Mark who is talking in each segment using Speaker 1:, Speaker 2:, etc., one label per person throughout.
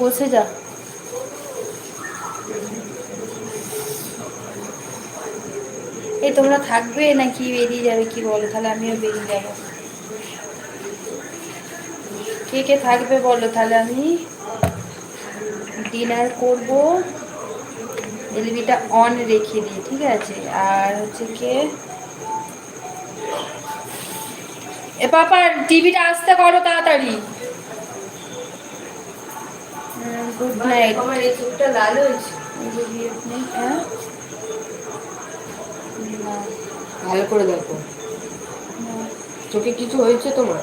Speaker 1: বসে যা। এই তোমরা থাকবে নাকি বেরিয়ে যাবে কি বলো? তাহলে আমিও বেরিয়ে যাব। কে কে থাকবে বলো? তাহলে আমি ডিনার করব। এলবিটা অন রেখে দিই, ঠিক আছে? আর হচ্ছে কে? এ পাপা টিভিটা আসতে করো তাড়াতাড়ি। Good night.
Speaker 2: আমার এই চোখটা লাল হয়েছে।
Speaker 1: হ্যাঁ
Speaker 2: ভালো করে দেখো। চোখে কিছু হয়েছে তোমার?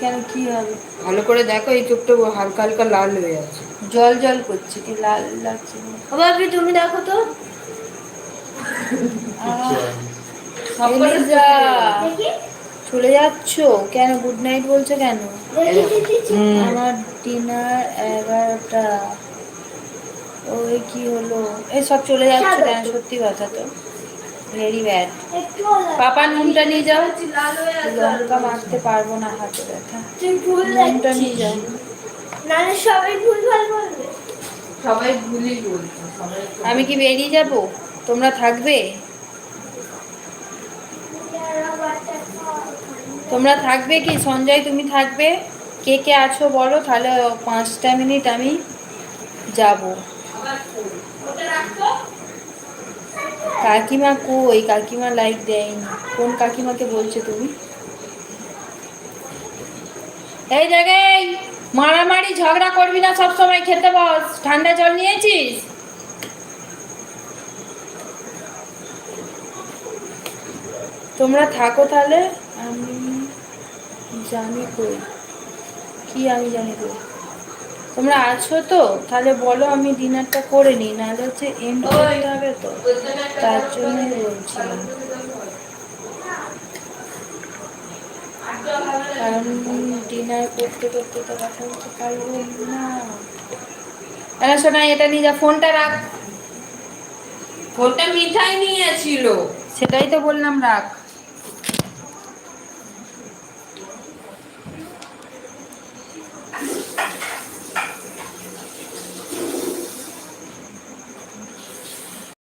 Speaker 1: কেন কি হবে?
Speaker 2: ভালো করে দেখো এই চোখটা হালকা হালকা লাল হয়ে আছে।
Speaker 1: জল জল করছে কি লাল লাগছে।
Speaker 3: আবার কি তুমি দেখো তো। দেখি।
Speaker 1: চলে যাচ্ছ? কেন? গুড নাইট বলছো কেন? আমার ডিনার এগারোটা। ওই কি হলো? এই সব চলে যাচ্ছে কেন? সত্যি কথা তো। ভেরি ব্যাড পাপা নুনটা নিয়ে যাও। লঙ্কা মাখতে পারব না হাতে ব্যথা।
Speaker 3: তুই
Speaker 1: নুনটা নিয়ে যাও।
Speaker 3: নাহলে সবাই ভুল ভালো বলবে।
Speaker 2: সবাই ভুলই বলছে
Speaker 1: আমি কি বেরিয়ে যাব? তোমরা থাকবে? তোমরা থাকবে কি? সঞ্জয়, তুমি থাকবে? কে কে আছো বলো? তাহলে পাঁচটা মিনিট আমি যাব। কাকিমা কই? কাকিমা লাইক দেয়নি। কোন কাকিমাকে বলছো তুমি? এই জায়গায় মারামারি ঝগড়া করবি না সব সময় খেতে বস। ঠান্ডা জল নিয়েছিস? তোমরা থাকো তাহলে। জানি কই? কি আমি জানি কই? তোমরা আছো তো? তাহলে বলো আমি ডিনারটা করে নিই নাহলে হচ্ছে এন্ড করতে হবে তো। তার জন্যই বলছিলাম। কারণ ডিনার করতে করতে তো কথা বলতে পারব না। আরে শোনা এটা নিয়ে যা ফোনটা রাখ।
Speaker 2: ফোনটা মিঠাই নিয়েছিল
Speaker 1: সেটাই তো বললাম রাখ।